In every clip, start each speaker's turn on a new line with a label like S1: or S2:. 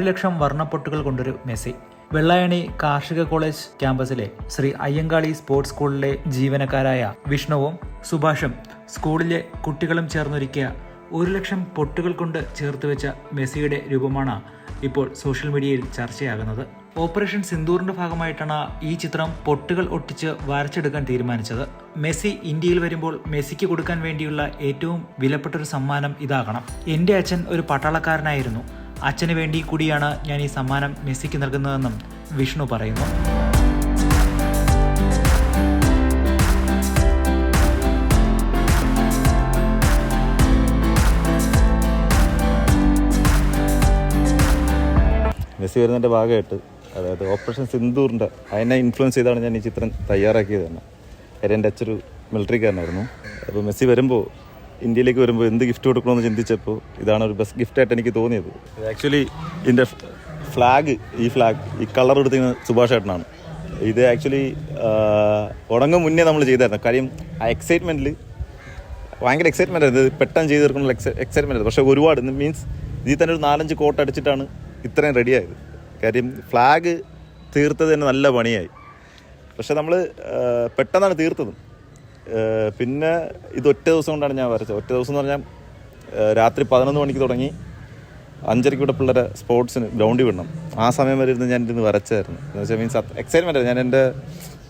S1: ഒരു ലക്ഷം വർണപ്പൊട്ടുകൾ കൊണ്ടൊരു മെസ്സി. വെള്ളായണി കാർഷിക കോളേജ് ക്യാമ്പസിലെ ശ്രീ അയ്യങ്കാളി സ്പോർട്സ് സ്കൂളിലെ ജീവനക്കാരായ വിഷ്ണുവും സുഭാഷും സ്കൂളിലെ കുട്ടികളും ചേർന്നൊരുക്കിയ ഒരു ലക്ഷം പൊട്ടുകൾ കൊണ്ട് ചേർത്ത് വെച്ച മെസ്സിയുടെ രൂപമാണ് ഇപ്പോൾ സോഷ്യൽ മീഡിയയിൽ ചർച്ചയാകുന്നത്. ഓപ്പറേഷൻ സിന്ദൂറിന്റെ ഭാഗമായിട്ടാണ് ഈ ചിത്രം പൊട്ടുകൾ ഒട്ടിച്ച് വരച്ചെടുക്കാൻ തീരുമാനിച്ചത്. മെസ്സി ഇന്ത്യയിൽ വരുമ്പോൾ മെസ്സിക്ക് കൊടുക്കാൻ വേണ്ടിയുള്ള ഏറ്റവും വിലപ്പെട്ടൊരു സമ്മാനം ഇതാകണം. എന്റെ അച്ഛൻ ഒരു പട്ടാളക്കാരനായിരുന്നു. അച്ഛന് വേണ്ടി കൂടിയാണ് ഞാൻ ഈ സമ്മാനം മെസ്സിക്ക് നൽകുന്നതെന്നും വിഷ്ണു പറയുന്നു.
S2: മെസ്സി വരുന്നതിന്റെ ഭാഗമായിട്ട് അതായത് ഓപ്പറേഷൻ സിന്ദൂറിന്റെ അതിനെ ഇൻഫ്ലുവൻസ് ചെയ്താണ് ഞാൻ ഈ ചിത്രം തയ്യാറാക്കിയത് തന്നെ കാര്യം എന്റെ അച്ഛനൊരു മിലിറ്ററിക്കാരനായിരുന്നു അപ്പോൾ മെസ്സി വരുമ്പോൾ ഇന്ത്യയിലേക്ക് വരുമ്പോൾ എന്ത് ഗിഫ്റ്റ് കൊടുക്കണമെന്ന് ചിന്തിച്ചപ്പോൾ ഇതാണ് ഒരു ബെസ്റ്റ് ഗിഫ്റ്റ് ഗിഫ്റ്റായിട്ട് എനിക്ക് തോന്നിയത്. ആക്ച്വലി ഇതിന്റെ ഫ്ലാഗ് ഈ ഫ്ലാഗ് ഈ കളർ എടുത്തിരുന്ന സുഭാഷ് ഏട്ടനാണ്. ഇത് ആക്ച്വലി ഉണങ്ങും മുന്നേ നമ്മൾ ചെയ്തായിരുന്നു. കാര്യം ആ എക്സൈറ്റ്മെന്റിൽ ഭയങ്കര എക്സൈറ്റ്മെന്റ് ആയിരുന്നു. ഇത് പെട്ടെന്ന് ചെയ്ത് തീർക്കുന്ന എക്സൈറ്റ്മെന്റ് പക്ഷേ ഒരുപാട് മീൻസ് ഇതിൽ തന്നെ ഒരു നാലഞ്ച് കോട്ട് അടിച്ചിട്ടാണ് ഇത്രയും റെഡിയായത് കാര്യം ഫ്ലാഗ് തീർത്തത് തന്നെ നല്ല പണിയായി. പക്ഷെ നമ്മൾ പെട്ടെന്നാണ് തീർത്തതും. പിന്നെ ഇത് ഒറ്റ ദിവസം കൊണ്ടാണ് ഞാൻ വരച്ചത്. ഒറ്റ ദിവസം എന്ന് പറഞ്ഞാൽ രാത്രി പതിനൊന്ന് മണിക്ക് തുടങ്ങി അഞ്ചരയ്ക്ക് ഇവിടെ പിള്ളേരെ സ്പോർട്സിന് ഗ്രൗണ്ടിൽ വിടണം. ആ സമയം വരെ ഇരുന്ന് ഞാൻ ഇരുന്ന് വരച്ചായിരുന്നു. എന്ന് വെച്ചാൽ മീൻസ് എക്സൈറ്റ്മെന്റ് ഞാൻ എന്റെ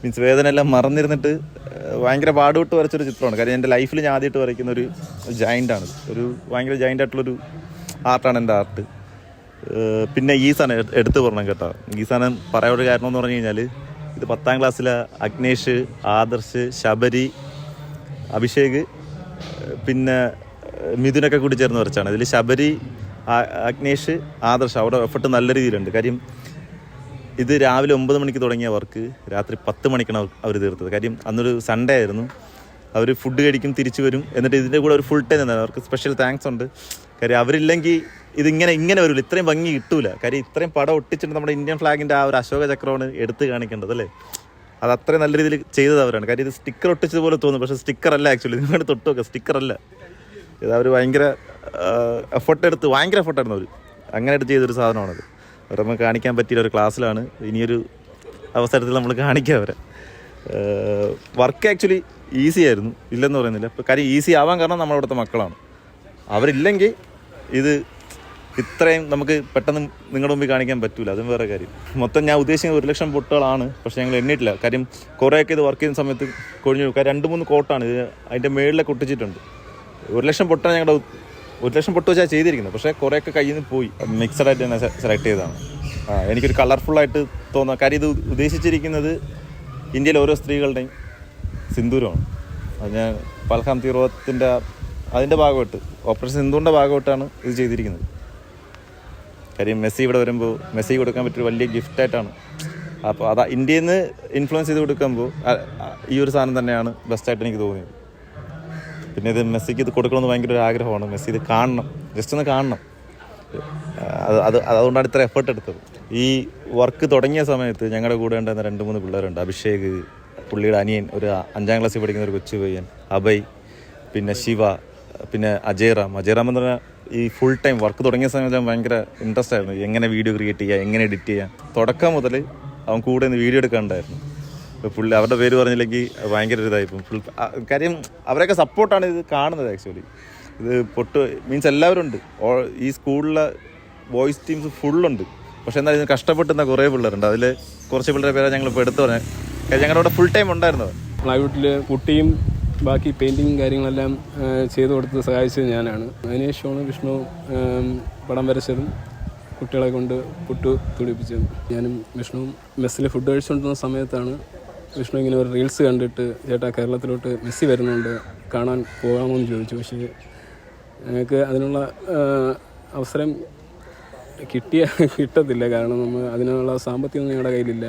S2: മീൻസ് വേദന എല്ലാം മറന്നിരുന്നിട്ട് ഭയങ്കര പാടുവിട്ട് വരച്ചൊരു ചിത്രമാണ്. കാര്യം എന്റെ ലൈഫിൽ ഞാൻ ആദ്യമായിട്ട് വരയ്ക്കുന്ന ഒരു ജൈന്റാണ് ഒരു ഭയങ്കര ജൈന്റ് ആയിട്ടുള്ളൊരു ആർട്ടാണ് എന്റെ ആർട്ട് പിന്നെ ഈ സാധനം എടുത്ത് പറയണം കേട്ടോ. ഈ സാധനം പറയാനുള്ള കാരണം എന്ന് പറഞ്ഞു കഴിഞ്ഞാൽ ഇത് പത്താം ക്ലാസ്സിലെ അഗ്നേഷ് ആദർശ് ശബരി അഭിഷേക് പിന്നെ മിഥുനൊക്കെ കൂടി ചേർന്ന് വരച്ചാണ് ഇതിൽ ശബരി അഗ്നേഷ് ആദർശ് അവിടെ എഫർട്ട് നല്ല രീതിയിലുണ്ട്. കാര്യം ഇത് രാവിലെ ഒമ്പത് മണിക്ക് തുടങ്ങിയ വർക്ക് രാത്രി പത്ത് മണിക്കാണ് അവർ തീർത്തത്. കാര്യം അന്നൊരു സൺഡേ ആയിരുന്നു. അവർ ഫുഡ് കഴിക്കും തിരിച്ചു വരും. എന്നിട്ട് ഇതിന്റെ കൂടെ ഒരു ഫുൾ ടൈം തന്നെ അവർക്ക് സ്പെഷ്യൽ താങ്ക്സ് ഉണ്ട്. കാര്യം അവരില്ലെങ്കിൽ ഇതിങ്ങനെ ഇങ്ങനെ വരില്ല ഇത്രയും ഭംഗി കിട്ടൂല. കാര്യം ഇത്രയും പടം ഒട്ടിച്ചിട്ട് നമ്മുടെ ഇന്ത്യൻ ഫ്ലാഗിന്റെ ആ ഒരു അശോക ചക്രമാണ് എടുത്ത് കാണിക്കേണ്ടത് അല്ലേ? അത് അത്രയും നല്ല രീതിയിൽ ചെയ്തത് അവരാണ്. കാര്യം ഇത് സ്റ്റിക്കർ ഒട്ടിച്ചതുപോലെ തോന്നുന്നു. പക്ഷേ സ്റ്റിക്കർ അല്ല ആക്ച്വലി നിങ്ങളുടെ തൊട്ടൊക്കെ സ്റ്റിക്കർ അല്ല. ഇത് അവർ ഭയങ്കര എഫർട്ട് എടുത്ത് ഭയങ്കര എഫർട്ടായിരുന്നു അവർ അങ്ങനെ എടുത്ത് ചെയ്തൊരു സാധനമാണത്. അവരെ നമുക്ക് കാണിക്കാൻ പറ്റിയ ഒരു ക്ലാസ്സിലാണ്. ഇനിയൊരു അവസരത്തിൽ നമ്മൾ കാണിക്കുക അവരെ. വർക്ക് ആക്ച്വലി ഈസി ആയിരുന്നു. ഇല്ലെന്ന് പറയുന്നില്ല. ഇപ്പോൾ കാര്യം ഈസി ആവാൻ കാരണം നമ്മളവിടുത്തെ മക്കളാണ്. അവരില്ലെങ്കിൽ ഇത് ഇത്രയും നമുക്ക് പെട്ടെന്ന് നിങ്ങളുടെ മുമ്പിൽ കാണിക്കാൻ പറ്റൂല. അതും വേറെ കാര്യം. മൊത്തം ഞാൻ ഉദ്ദേശിക്കുന്നത് ഒരു ലക്ഷം പൊട്ടുകളാണ്. പക്ഷേ ഞങ്ങൾ എണ്ണിയിട്ടില്ല. കാര്യം കുറേയൊക്കെ ഇത് വർക്ക് ചെയ്യുന്ന സമയത്ത് കൊഴിഞ്ഞു കാര്യം രണ്ട് മൂന്ന് കോട്ടാണ്. ഇത് അതിന്റെ മേളിലൊക്കെ ഒട്ടിച്ചിട്ടുണ്ട് ഒരു ലക്ഷം പൊട്ടാണ് ഞങ്ങളുടെ ഒരു ലക്ഷം പൊട്ട് വെച്ചാൽ ചെയ്തിരിക്കുന്നത്. പക്ഷേ കുറേയൊക്കെ കയ്യിൽ നിന്ന് പോയി. മിക്സഡ് ആയിട്ട് തന്നെ സെലക്ട് ചെയ്തതാണ്. ആ എനിക്കൊരു കളർഫുള്ളായിട്ട് തോന്നുക കാര്യം ഇത് ഉദ്ദേശിച്ചിരിക്കുന്നത് ഇന്ത്യയിലെ ഓരോ സ്ത്രീകളുടെയും സിന്ദൂരമാണ്. അത് ഞാൻ പൽഹാം തീർവത്തിന്റെ അതിന്റെ ഭാഗമായിട്ട് ഓപ്പറേഷൻ സിന്ദൂറിന്റെ ഭാഗമായിട്ടാണ് ഇത് ചെയ്തിരിക്കുന്നത്. കാര്യം മെസ്സി ഇവിടെ വരുമ്പോൾ മെസ്സി കൊടുക്കാൻ പറ്റിയ വലിയ ഗിഫ്റ്റ് ആയിട്ടാണ്. അപ്പോൾ അതാ ഇന്ത്യയിൽ നിന്ന് ഇൻഫ്ലുവൻസ് ചെയ്ത് കൊടുക്കുമ്പോൾ ഈ ഒരു സാധനം തന്നെയാണ് ബെസ്റ്റായിട്ട് എനിക്ക് തോന്നിയത്. പിന്നെ ഇത് മെസ്സിക്ക് ഇത് കൊടുക്കണമെന്ന് ഭയങ്കര ഒരു ആഗ്രഹമാണ്. മെസ്സി ഇത് കാണണം. ജസ്റ്റ് ഒന്ന് കാണണം. അത് അത് അതുകൊണ്ടാണ് ഇത്ര എഫേർട്ട് എടുത്തത്. ഈ വർക്ക് തുടങ്ങിയ സമയത്ത് ഞങ്ങളുടെ കൂടെ ഉണ്ടായിരുന്ന രണ്ട് മൂന്ന് പിള്ളേരുണ്ട്. അഭിഷേക് പുള്ളിയുടെ അനിയൻ ഒരു അഞ്ചാം ക്ലാസ്സിൽ പഠിക്കുന്ന ഒരു കൊച്ചു പയ്യൻ അഭയ് പിന്നെ ശിവ പിന്നെ അജയറാം അജയറാം എന്ന് പറഞ്ഞാൽ ഈ ഫുൾ ടൈം വർക്ക് തുടങ്ങിയ സമയത്ത് അവൻ ഭയങ്കര ഇൻട്രസ്റ്റ് ആയിരുന്നു. എങ്ങനെ വീഡിയോ ക്രിയേറ്റ് ചെയ്യുക എങ്ങനെ എഡിറ്റ് ചെയ്യാം. തുടക്കം മുതൽ അവൻ കൂടെ നിന്ന് വീഡിയോ എടുക്കാണ്ടായിരുന്നു. ഇപ്പോൾ പുള്ളി അവരുടെ പേര് പറഞ്ഞില്ലെങ്കിൽ ഭയങ്കര ഇതായിപ്പോൾ ഫുൾ കാര്യം അവരൊക്കെ സപ്പോർട്ടാണ് ഇത് കാണുന്നത് ആക്ച്വലി ഇത് പൊട്ട് മീൻസ് എല്ലാവരും ഉണ്ട്. ഈ സ്കൂളിലെ വോയിസ് ടീംസ് ഫുള്ളുണ്ട് പക്ഷേ എന്നാൽ ഇതിന് കഷ്ടപ്പെട്ടുന്ന കുറേ പിള്ളേരുണ്ട്. അതിൽ കുറച്ച് പിള്ളേരെ പേരാണ് ഞങ്ങളിപ്പോൾ എടുത്തു പറഞ്ഞത്. ഞങ്ങളുടെ അവിടെ ഫുൾ ടൈം ഉണ്ടായിരുന്നത്
S3: പ്ലൈവുഡിൽ കുട്ടിയും ബാക്കി പെയിന്റിങ് കാര്യങ്ങളെല്ലാം ചെയ്തു കൊടുത്ത് സഹായിച്ചത് ഞാനാണ്. അതിനുശേഷമാണ് വിഷ്ണു പടം വരച്ചതും കുട്ടികളെ കൊണ്ട് പുട്ടു തുടിപ്പിച്ചതും ഞാനും വിഷ്ണുവും മെസ്സിൽ ഫുഡ് കഴിച്ചുകൊണ്ടിരുന്ന സമയത്താണ് വിഷ്ണു ഇങ്ങനെ ഒരു റീൽസ് കണ്ടിട്ട് ചേട്ടാ കേരളത്തിലോട്ട് മെസ്സി വരുന്നുണ്ട് കാണാൻ പോകാമോ എന്ന് ചോദിച്ചു. പക്ഷേ ഞങ്ങൾക്ക് അതിനുള്ള അവസരം കിട്ടിയ കിട്ടത്തില്ല. കാരണം നമ്മൾ അതിനുള്ള സാമ്പത്തികം ഞങ്ങളുടെ കയ്യിലില്ല.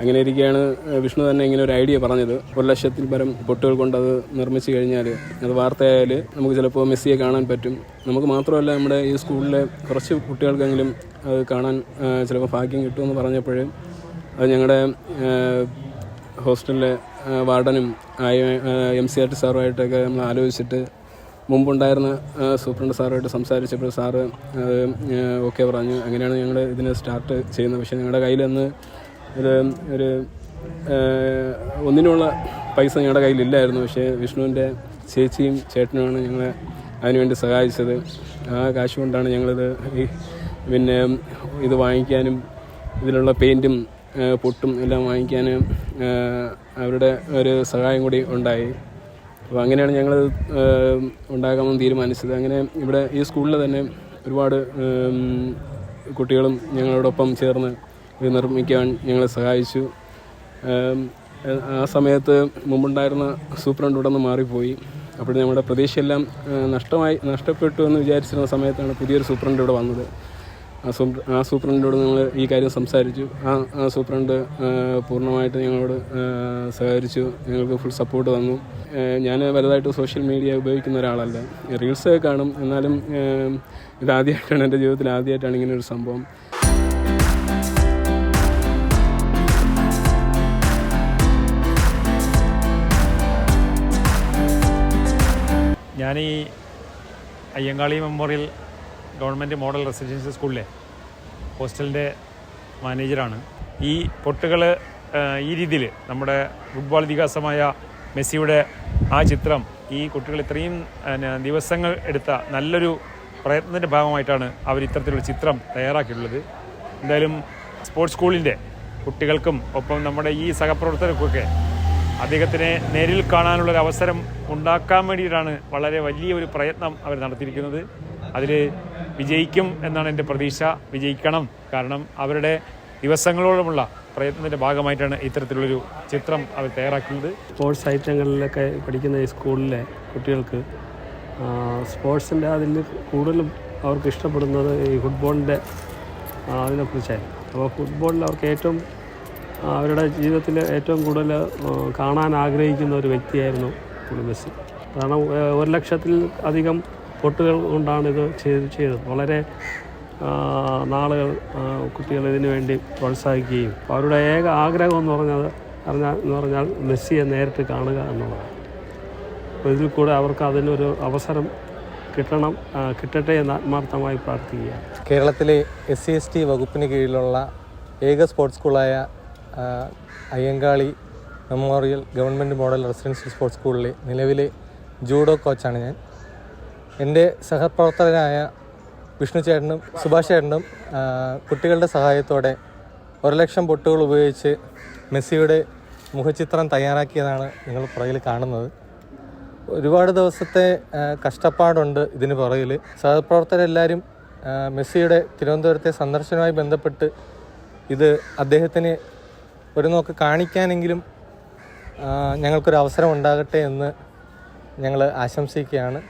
S3: അങ്ങനെ ഇരിക്കുകയാണ് വിഷ്ണു തന്നെ ഇങ്ങനെ ഒരു ഐഡിയ പറഞ്ഞത്. ഒരു ലക്ഷത്തിൽ പരം പൊട്ടുകൾ കൊണ്ട് അത് നിർമ്മിച്ചു കഴിഞ്ഞാൽ അത് വാർത്തയായാൽ നമുക്ക് ചിലപ്പോൾ മെസ്സിയെ കാണാൻ പറ്റും. നമുക്ക് മാത്രമല്ല നമ്മുടെ ഈ സ്കൂളിലെ കുറച്ച് കുട്ടികൾക്കെങ്കിലും അത് കാണാൻ ചിലപ്പോൾ ഭാഗ്യം കിട്ടുമെന്ന് പറഞ്ഞപ്പോൾ അത് ഞങ്ങളുടെ ഹോസ്റ്റലിലെ വാർഡനും എം സി ആർ ടി സാറുമായിട്ടൊക്കെ നമ്മൾ ആലോചിച്ചിട്ട് മുമ്പുണ്ടായിരുന്ന സൂപ്രണ്ട് സാറുമായിട്ട് സംസാരിച്ചപ്പോൾ സാറ് ഓക്കെ പറഞ്ഞു. അങ്ങനെയാണ് ഞങ്ങൾ ഇതിനെ സ്റ്റാർട്ട് ചെയ്യുന്നത്. പക്ഷേ ഞങ്ങളുടെ കയ്യിൽ ഒരു ഒരു ഒന്നിനുള്ള പൈസ ഞങ്ങളുടെ കയ്യിലില്ലായിരുന്നു. പക്ഷേ വിഷ്ണുവിന്റെ ചേച്ചിയും ചേട്ടനുമാണ് ഞങ്ങളെ അതിനുവേണ്ടി സഹായിച്ചത്. ആ കാശ് കൊണ്ടാണ് ഞങ്ങളിത് ഈ പിന്നെ ഇത് വാങ്ങിക്കാനും ഇതിലുള്ള പെയിന്റും പൊട്ടും എല്ലാം വാങ്ങിക്കാനും അവരുടെ ഒരു സഹായം കൂടി ഉണ്ടായി. അപ്പോൾ അങ്ങനെയാണ് ഞങ്ങൾ ഉണ്ടാക്കാമെന്ന് തീരുമാനിച്ചത്. അങ്ങനെ ഇവിടെ ഈ സ്കൂളിൽ തന്നെ ഒരുപാട് കുട്ടികളും ഞങ്ങളോടൊപ്പം ചേർന്ന് നിർമ്മിക്കാൻ ഞങ്ങളെ സഹായിച്ചു. ആ സമയത്ത് മുമ്പുണ്ടായിരുന്ന സൂപ്രണ്ട് ഇവിടെ നിന്ന് മാറിപ്പോയി. അപ്പോൾ നമ്മുടെ പ്രതീക്ഷയെല്ലാം നഷ്ടമായി നഷ്ടപ്പെട്ടു എന്ന് വിചാരിച്ചിരുന്ന സമയത്താണ് പുതിയൊരു സൂപ്രണ്ട് ഇവിടെ വന്നത്. ആ സൂപ്ര ആ സൂപ്രണ്ടിനോട് ഞങ്ങൾ ഈ കാര്യം സംസാരിച്ചു. ആ ആ സൂപ്രണ്ട് പൂർണമായിട്ട് ഞങ്ങളോട് സഹകരിച്ചു. ഞങ്ങൾക്ക് ഫുൾ സപ്പോർട്ട് തന്നു. ഞാൻ വലുതായിട്ട് സോഷ്യൽ മീഡിയ ഉപയോഗിക്കുന്ന ഒരാളല്ല. റീൽസ് കാണും. എന്നാലും ഇതാദ്യമായിട്ടാണ് ഇത് എന്റെ ജീവിതത്തിൽ ആദ്യമായിട്ടാണ് ഇങ്ങനെ ഒരു സംഭവം.
S4: ഞാൻ ഈ Ayyankali memorial government model residential സ്കൂളിലെ ഹോസ്റ്റലിന്റെ മാനേജറാണ്. ഈ പൊട്ടുകൾ ഈ രീതിയിൽ നമ്മുടെ ഫുട്ബോൾ ഇതിഹാസമായ മെസ്സിയുടെ ആ ചിത്രം ഈ കുട്ടികൾ ഇത്രയും ദിവസങ്ങൾ എടുത്ത നല്ലൊരു പ്രയത്നത്തിന്റെ ഭാഗമായിട്ടാണ് അവർ ഇത്തരത്തിലുള്ള ചിത്രം തയ്യാറാക്കിയിട്ടുള്ളത്. എന്തായാലും സ്പോർട്സ് സ്കൂളിന്റെ കുട്ടികൾക്കും ഒപ്പം നമ്മുടെ ഈ സഹപ്രവർത്തകർക്കൊക്കെ അദ്ദേഹത്തിനെ നേരിൽ കാണാനുള്ളൊരു അവസരം ഉണ്ടാക്കാൻ വേണ്ടിയിട്ടാണ് വളരെ വലിയ ഒരു പ്രയത്നം അവർ നടത്തിയിരിക്കുന്നത്. അതിൽ വിജയിക്കും എന്നാണ് എന്റെ പ്രതീക്ഷ. വിജയിക്കണം. കാരണം അവരുടെ ദിവസങ്ങളോളമുള്ള പ്രയത്നത്തിന്റെ ഭാഗമായിട്ടാണ് ഇത്തരത്തിലുള്ളൊരു ചിത്രം അവർ തയ്യാറാക്കുന്നത്.
S5: സ്പോർട്സ് ഐറ്റങ്ങളിലൊക്കെ പഠിക്കുന്ന ഈ സ്കൂളിലെ കുട്ടികൾക്ക് സ്പോർട്സിന്റെ അതിൽ കൂടുതലും അവർക്ക് ഇഷ്ടപ്പെടുന്നത് ഈ ഫുട്ബോളിന്റെ അതിനെക്കുറിച്ചായിരുന്നു. അപ്പോൾ ഫുട്ബോളിൽ അവർക്ക് ഏറ്റവും അവരുടെ ജീവിതത്തിൽ ഏറ്റവും കൂടുതൽ കാണാൻ ആഗ്രഹിക്കുന്ന ഒരു വ്യക്തിയായിരുന്നു മെസ്സി. കാരണം ഒരു ലക്ഷത്തിൽ അധികം പൊട്ടുകൾ കൊണ്ടാണ് ഇത് ചെയ്ത് ചെയ്തത്. വളരെ നാളുകൾ കുട്ടികൾ ഇതിനു വേണ്ടി പ്രോത്സാഹിക്കുകയും അവരുടെ ഏക ആഗ്രഹം എന്ന് പറഞ്ഞത് പറഞ്ഞാൽ എന്ന് പറഞ്ഞാൽ മെസ്സിയെ നേരിട്ട് കാണുക എന്നുള്ളതാണ്. അപ്പോൾ ഇതിൽ കൂടെ അവർക്ക് അതിനൊരു അവസരം കിട്ടണം കിട്ടട്ടെ എന്ന് ആത്മാർത്ഥമായി പ്രാർത്ഥിക്കുക
S6: കേരളത്തിലെ എസ് സി എസ് ടി വകുപ്പിന് കീഴിലുള്ള ഏക sports സ്കൂളായ Ayyankali memorial government model residential sports സ്കൂളിലെ നിലവിലെ ജൂഡോ കോച്ചാണ് ഞാൻ. എന്റെ സഹപ്രവർത്തകനായ വിഷ്ണു ചേട്ടനും സുഭാഷ് ചേട്ടനും കുട്ടികളുടെ സഹായത്തോടെ ഒരു ലക്ഷം പൊട്ടുകൾ ഉപയോഗിച്ച് മെസ്സിയുടെ മുഖചിത്രം തയ്യാറാക്കിയതാണ് നിങ്ങൾ പുറകിൽ കാണുന്നത്. ഒരുപാട് ദിവസത്തെ കഷ്ടപ്പാടുണ്ട് ഇതിന് പുറകിൽ. സഹപ്രവർത്തകരെല്ലാവരും മെസ്സിയുടെ തിരുവനന്തപുരത്തെ സന്ദർശനവുമായി ബന്ധപ്പെട്ട് ഇത് അദ്ദേഹത്തിന് ഒരു നോക്ക് കാണിക്കാനെങ്കിലും ഞങ്ങൾക്കൊരു അവസരം ഉണ്ടാകട്ടെ എന്ന് ഞങ്ങൾ ആശംസിക്കുകയാണ്.